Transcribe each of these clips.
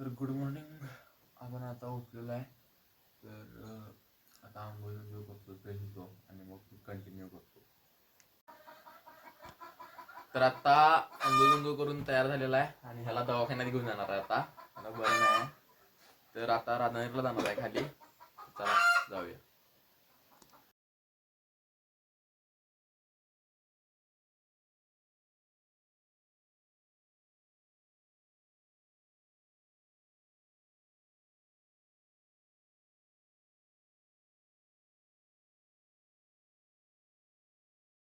तर good morning. आपण आता उठलेलो आहे. तर आता आंघोळ जो करतो फ्रेश होतो आणि मग कंटिन्यू करतो. तर आता आंघोळ बिंघोळ करून तयार झालेला आहे आणि ह्याला दवाखान्यात घेऊन जाणार आहे आता. मला बरं नाही. तर आता राधानगरला जाणार आहे खाली. चला जाऊया.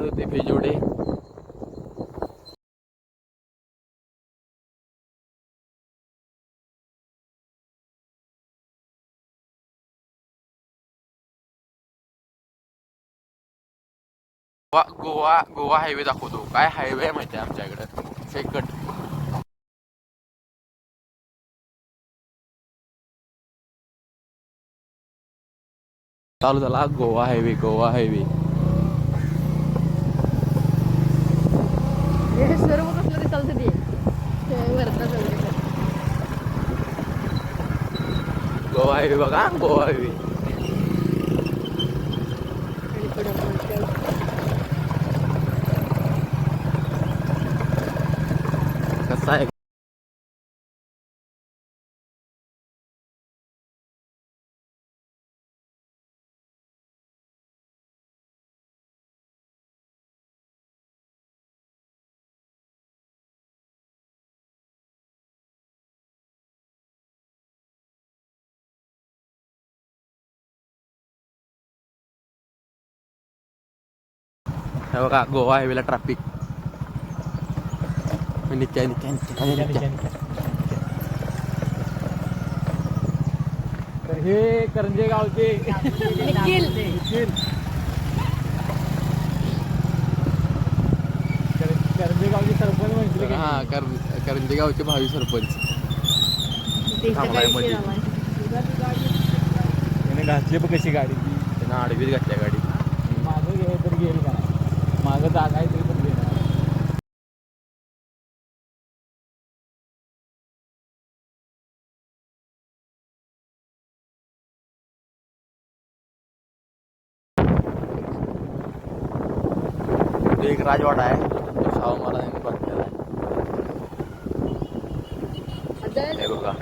स्टार्ट होते फेजोडे. गोवा गोवा गोवा हायवे दाखवतो. काय हायवे माहिती आहे आमच्याकडं? सेकंड चालू झाला गोवा हायवे गोवा हायवे हे सर्व कसलं ते चालतं ते. वरता चालते गोवा हायवे बघा गोवा हायवे आणि पुढं मग ते कसा आहे हे बघा गोवा हायवेला ट्रॅफिक नित्या नित्या नित्या नित्या? तर हे करंजे गावचे. निखिल. करंजे गावचे सरपंच म्हटले हा कर करंजे गावचे भावी सरपंच. ते थांबलाय सकाळी मध्ये. घातली बघ कशी गाडी. त्यांना आडवीत घातल्या गाडी मागं घे तर घेईल का नाही मागं जागा आहे तरी पण घेणार तो एक राजवाडा आहे शाहू महाराजांनी बांधलेला आहे. हे बघा.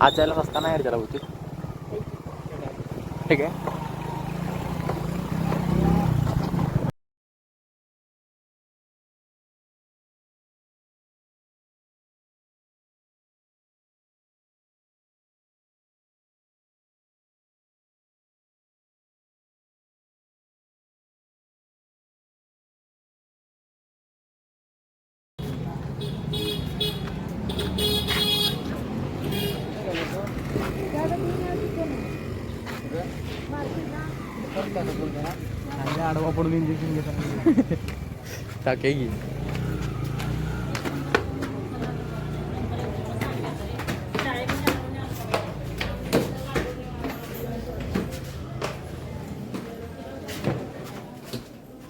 आज जायला रस्ता नाही त्याला बहुतेक ठीक आहे आणि आडवा पडून इंजेक्शन घेतात टाके की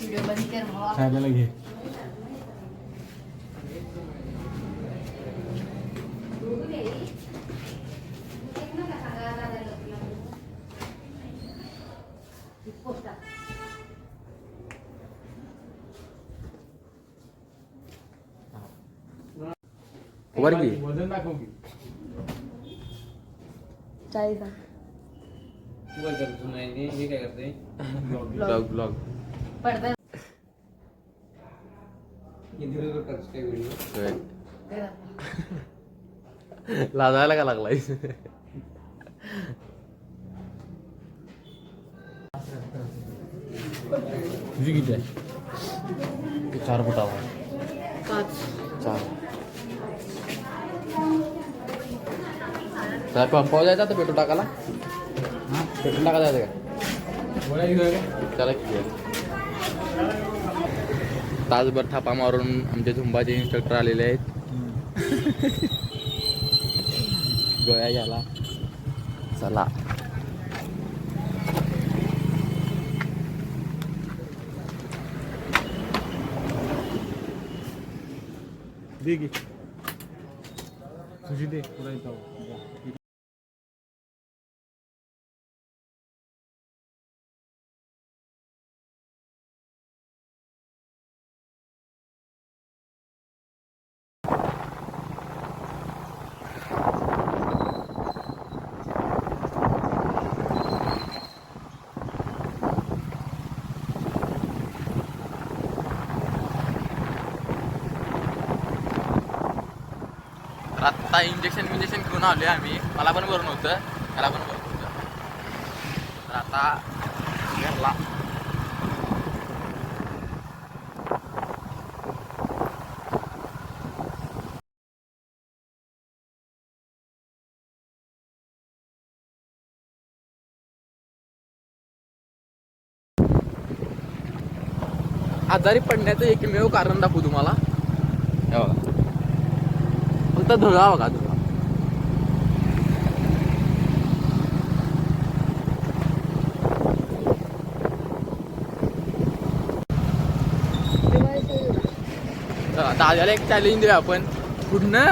व्हिडिओ बंद कर घे वर की. वजन दाखव की. चाळीस. तू काय करतो नाही हे काय करते ब्लॉग पडदा काय व्हिडिओ. लाजायला का लागलाय? तुझी किती आहे? चार फुटावा पाच काय पंपावर जायचा आता पेट्रोल टाकायला? हां पेट्रोल टाकायला जायचं का? चला तासभर थापा मारून आमचे झुंबाचे इन्स्ट्रक्टर आलेले आहेत. गोळ्या घ्यायला. चला. दे की. तुझी दे पुढे आत्ता इंजेक्शन विंजेक्शन घेऊन आलोय आम्ही. मला पण बरं नव्हतं त्याला पण बरं नव्हतं तर आता घरला आजारी पडण्याचं एकमेव कारण दाखवू तुम्हाला. हो. फक्त धुळा बघा धुळा चला, दादाला एक चॅलेंज देऊया आपण. पुढनं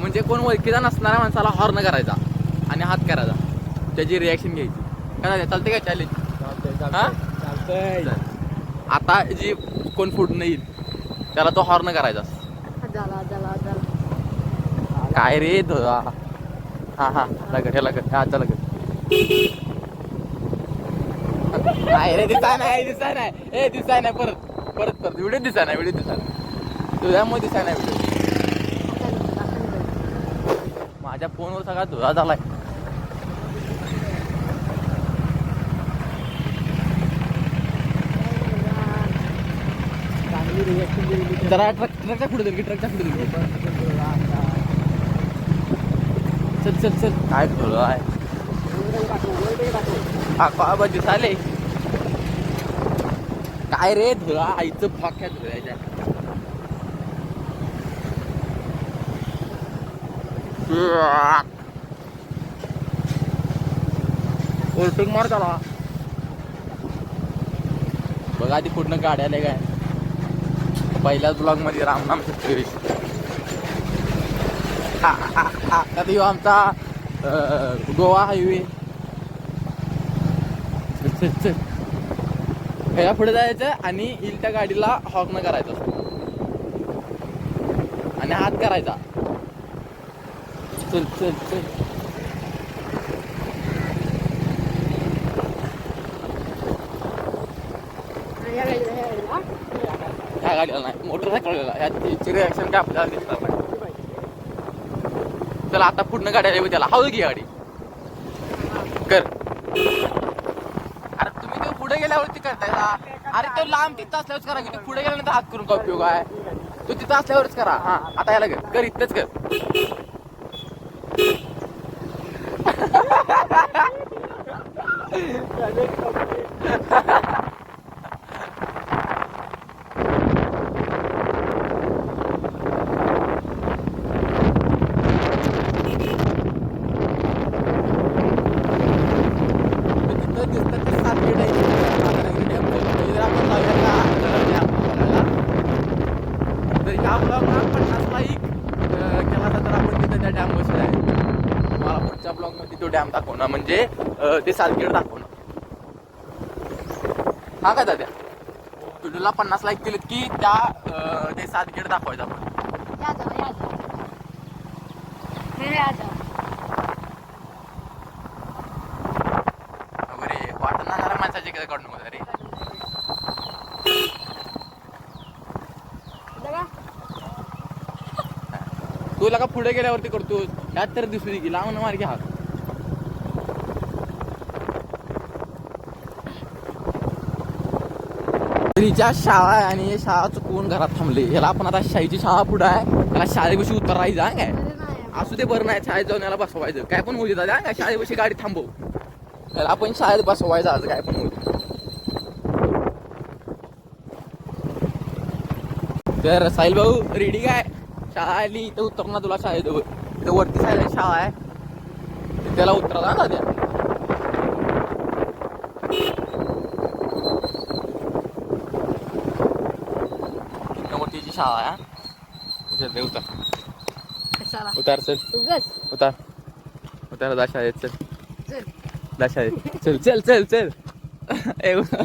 म्हणजे कोण ओळखीचा नसणाऱ्या माणसाला हॉर्न करायचा आणि हात करायचा. त्याची रिॲक्शन घ्यायची. काय झालं? चालते काय चॅलेंज हा? आता जी कोण पुढनं येईल त्याला तो हॉर्न करायचा. झाला झाला झाला. काय रे धुळा हा हा लगट हे लगट. हा चला लगट. नाही रे दिसाय नाही दिसाय नाही. ए दिसाय नाही परत परत परत व्हिडिओ दिसाय नाही व्हिडिओ दिसाय नाही. तुझ्यामुळे दिसाय नाही व्हिडिओ. माझ्या फोनवर सगळा धुरा झालाय. चांगली जरा ट्रक ट्रकच्या पुढे दिली ट्रकच्या पुढे दिली चल चल चल. काय धुळा आहे? हा बाजू चाले काय रे धुरा आईचं फाक्या धुरायच्या ओरटून मार त्याला. बघा आधी पूर्ण गाड्या नाही काय. पहिल्याच ब्लॉगमध्ये रामनाम सत्तेवीस आता ह्यो आमचा गोवा हायवे. ह्याला पुढे जायचं आणि त्या गाडीला हॉर्न करायचा. आणि हात करायचा. चल चल चल. ह्या गाडीला नाही. मोटरसायकलला. ह्या तिची रिॲक्शन काय आपल्याला दिसणार नाही. त्याला आता पूर्ण गाड्या आली त्याला. हळू घे गाडी. कर. अरे तुम्ही तो पुढे गेल्यावरती करताय ना. अरे तो लांब तिथं असल्यावरच करा की पुढे गेल्यानंतर हात करून काय उपयोग आहे? तो तिथं असल्यावरच करा. हा आता याला कर इथंच कर तिथं दिसतं ते सात गेट आहे रत्नागिरी डॅमचं. म्हणजे जर आपण जाऊया का जर डॅम बघायला, तर ह्या ब्लॉगला पन्नास लाईक केला तर आपण तिथं त्या डॅम बसला आहे मला पुढच्या ब्लॉगमध्ये तो डॅम दाखवणार म्हणजे ते सात गेट दाखवणार हा का दाद्या? व्हिडिओला पन्नास लाईक केलेत की त्या ते सात गेट दाखवायचं आपण? हे अरे वाटणाऱ्या माणसाचे काय काढून मध्ये रे बघा. तू तू लगा पुढे गेल्यावरती करतो त्यात तर दिसू की लावून मार की हात. तिच्या शाळा आहे आणि शाळा चुकवून घरात थांबले. ह्याला आपण आता शाळेची शाळा पुढे आहे. त्याला शाळेपाशी उतरायचं आहे नाही असू दे बरं नाही शाळेत जाऊन याला बसवायचं. काय पण होऊ देतात काय? शाळेपाशी गाडी थांबव. त्याला आपण शाळेत बसवायचं आज काय पण होऊ. तर साहिल भाऊ रेडी काय? शाळा आली इथं उतर ना तुला शाळेत इथं वरती साईडला शाळा आहे. त्याला उतरला ना त्या हा. इथं ते उतर. कशाला? उतार चल. उगच. उतार. उतार जा शाळेत चल. चल. जा शाळेत चल चल चल चल. ए, उतार.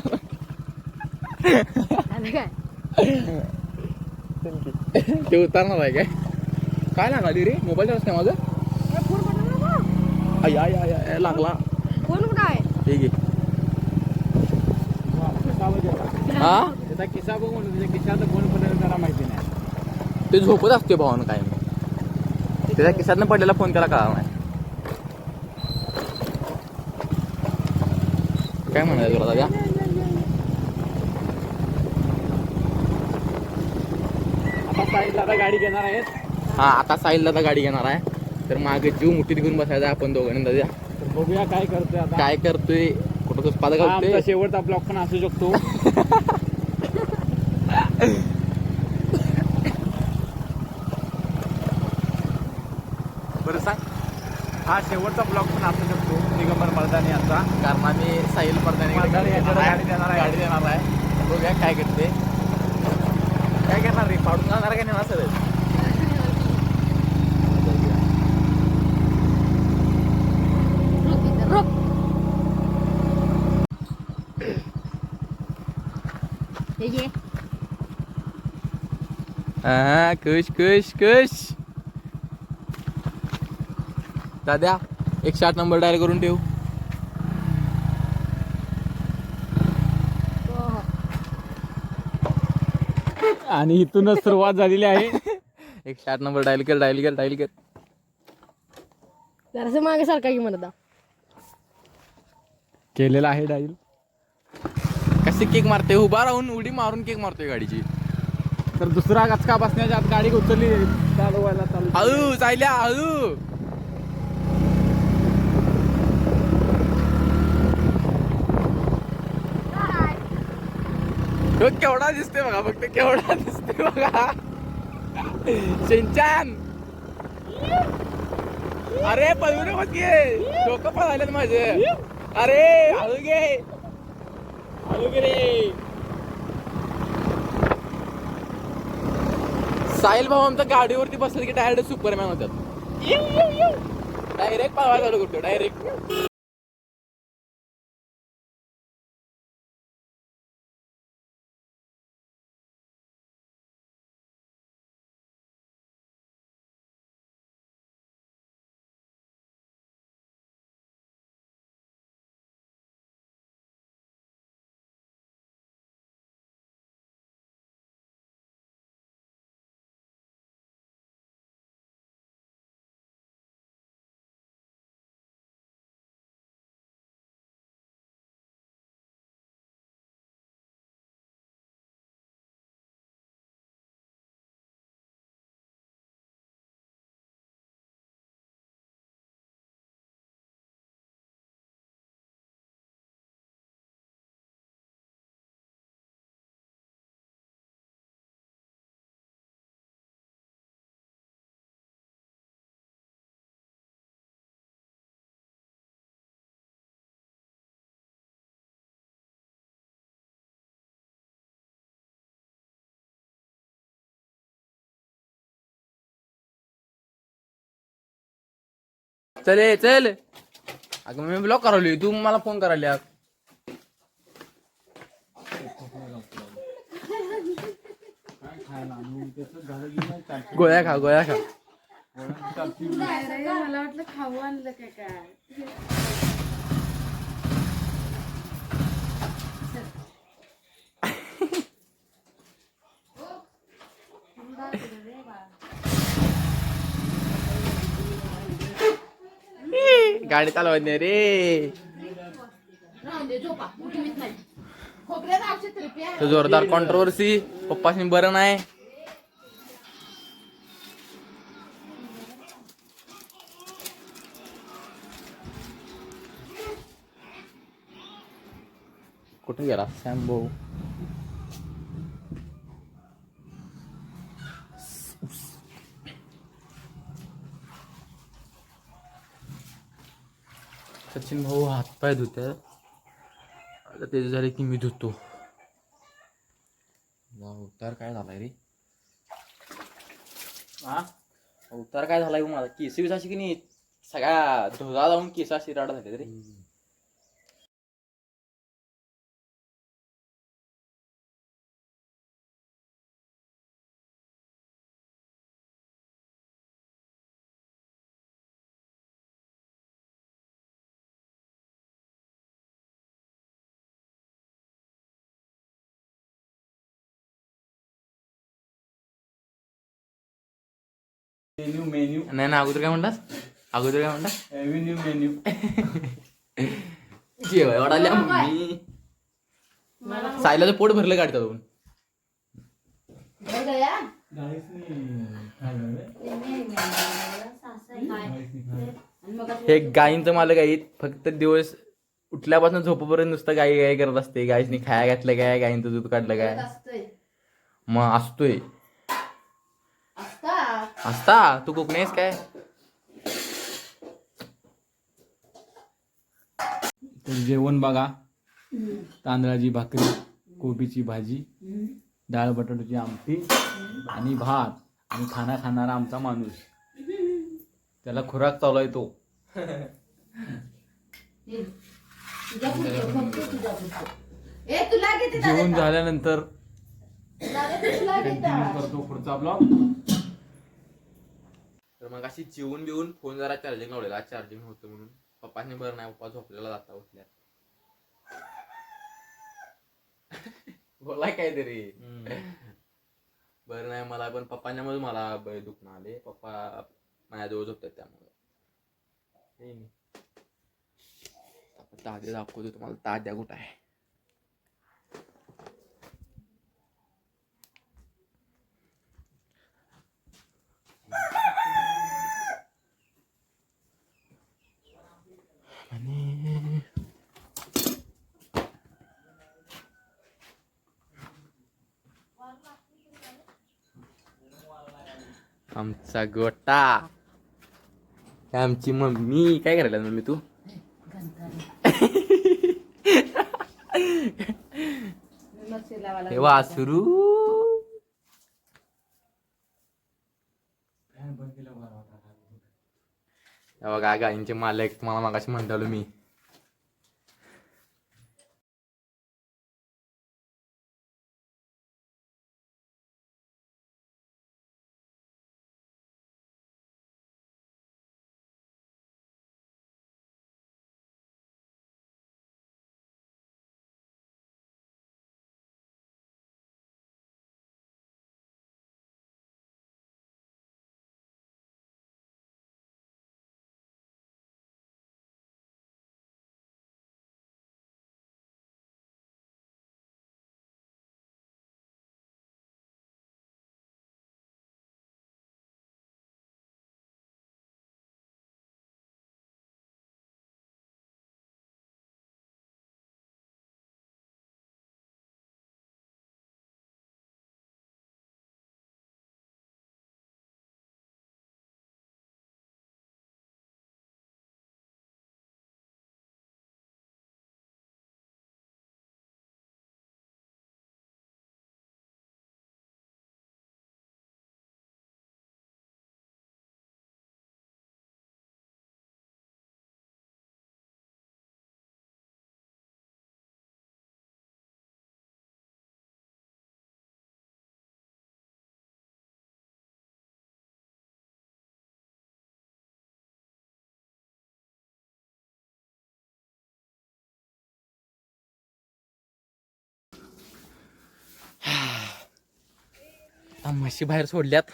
आलं काय? ते उतारणार आहे काय? काय लागाली रे? मोबाईल चार्ज काय माझं? ए, फोन पडला ना बा. आय आय आय आय, लागला. फोन कुठं आहे? ठीक आहे हा. त्याचा किस्सा बघून त्याच्या किस्साचं कोण पडेल त्याला माहिती नाही ते झोपत असते भावानं काय त्याच्या खिशातनं पडलेला फोन त्याला कळाला नाही काय म्हणायचं तुला दादा? आता साईडला आता गाडी घेणार आहेत. हा आता साहिलला आता गाडी घेणार आहे. तर मागे जीव मुठीत घेऊन बसायचा आपण दोघांनी दादा. तर बघूया काय करतोय आता. काय करतोय? कुठं घालतोय? शेवटचा ब्लॉग पण असू शकतो बरं सांग हा शेवटचा ब्लॉग पण असू शकतो. दिगंबर मर्दानी यांचा. कारण आम्ही साहिल याच्यावर गाडी देणार आहे. गाडी देणार आहे. बघूया काय करते. काय करणार रे? पाडून जाणार का नाही हा खुश खुश खुश. दाद्या एकशे आठ नंबर डायल करून ठेव. आणि इथूनच सुरुवात झालेली आहे. एकशे आठ नंबर डायल कर डायल कर डायल कर. जरासं मागे सारखा की म्हणता केलेला आहे डाईल कसे केक मारते? उभा राहून उडी मारून केक मारतोय गाडीची. तर दुसरा गचका बसण्याच्या आत गाडी उचलली चालवायला चालू. हळू चायल्या हळू. तो केवढा दिसते बघा फक्त केवढा दिसते बघा. सिंचान अरे पळू रे मग डोकं पळालेत माझे. अरे हळू घे. हळू घे रे. साहिल भाऊ आमच्या गाडीवरती बसले की डायरेक्ट सुपरमॅन होतात डायरेक्ट पळवायला चालू करतो डायरेक्ट चल ए, चल. अगं मी ब्लॉक करावली तू मला फोन करायला गोळ्या खा गोळ्या खा. मला वाटलं खाऊ आणलं काय काय गाडी चालवत नाही रे राहून दे झोपा उठवीत नाही खोबऱ्यात औषध तरी प्या. तो जोरदार कॉन्ट्रोवर्सी पप्पाशी बरं नाही. कुठे गेला सॅम भाऊ सचिन हातपाय धुत्यात आता ते झाले की मी धुतो. उतार काय झालाय रे? हा? उतार काय झालाय मला केस बिस अशी की नाही? सगळ्या धुरा लावून केस अशी राडा झाले रे. मेन्यू मेन्यू नाही ना अगोदर काय म्हणलास? अगोदर काय म्हणलास? एव्हेन्यू मेन्यू जेवाय वाढाल्या सायलाचं पोट भरलं. आणि मग हे गायींचं मालक आहेत फक्त दिवस उठल्यापासून झोपेपर्यंत नुसतं गाई गाय करत असते. गायीसनी खाया घातलं काय? गायींचं दूध काढलं काय? असतंय. मग असतोय. असता तू कोकणी आहेस काय तर जेवण बघा. तांदळाची भाकरी कोबीची भाजी डाळ बटाट्याची आमटी आणि भात. आणि खाना खाणारा आमचा माणूस. त्याला खुराक चालू आहे तो. तुझ्या पुढचं, फक्त तुझ्या पुढचं. ए तुला किती? जेवण झाल्यानंतर करतो पुढचा ब्लॉग मग अशी जेवून बिवून फोन जरा चार्जिंग लावलेला चार्जिंग होतं म्हणून. पप्पाने बरं नाही पप्पा झोपलेला जाता उठल्या बोलाय काहीतरी. बरं नाही मला पण पप्पांच्यामुळे मला ब- दुखणं आले पप्पा माझ्या जवळ झोपतात त्यामुळे. ताज्या दाखवतो तुम्हाला ताज्या कुठं आहे. आमचा गोटा. आमची मम्मी. काय करायला मम्मी तू? हे वासरू बघा गाईंचे मालक. तुम्हाला मागाशी म्हणतालो मी. म्हशी बाहेर सोडल्यात.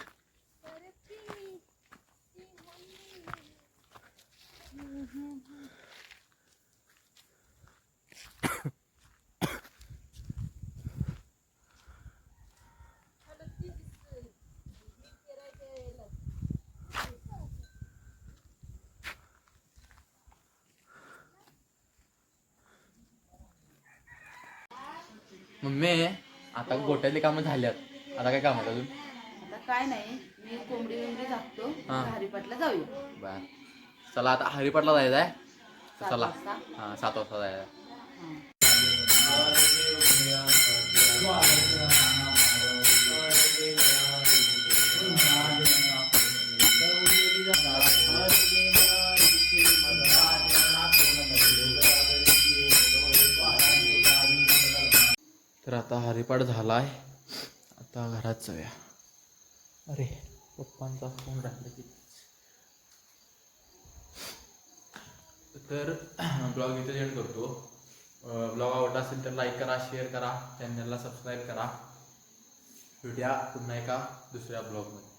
मम्मी. आता गोट्यातली कामं झाल्यात. आता काय काम अजून? आता काय नाही मी कोंबडी बिंबडी झाकतो. हा. हरिपाटला जाऊया. बर. चला आता हरिपाटला जायचं आहे सात चला. वाजता. हा सात वाजता जायचं आहे. आता हरिपाठ झालाय. आता घरात जाऊया. अरे पप्पांचा फोन राहिला की. तर ब्लॉग इथे एंड करतो. ब्लॉग आवडला असेल तर लाईक करा शेअर करा चॅनलला सबस्क्राईब करा. भेटूया पुन्हा एका दुसऱ्या ब्लॉगमध्ये.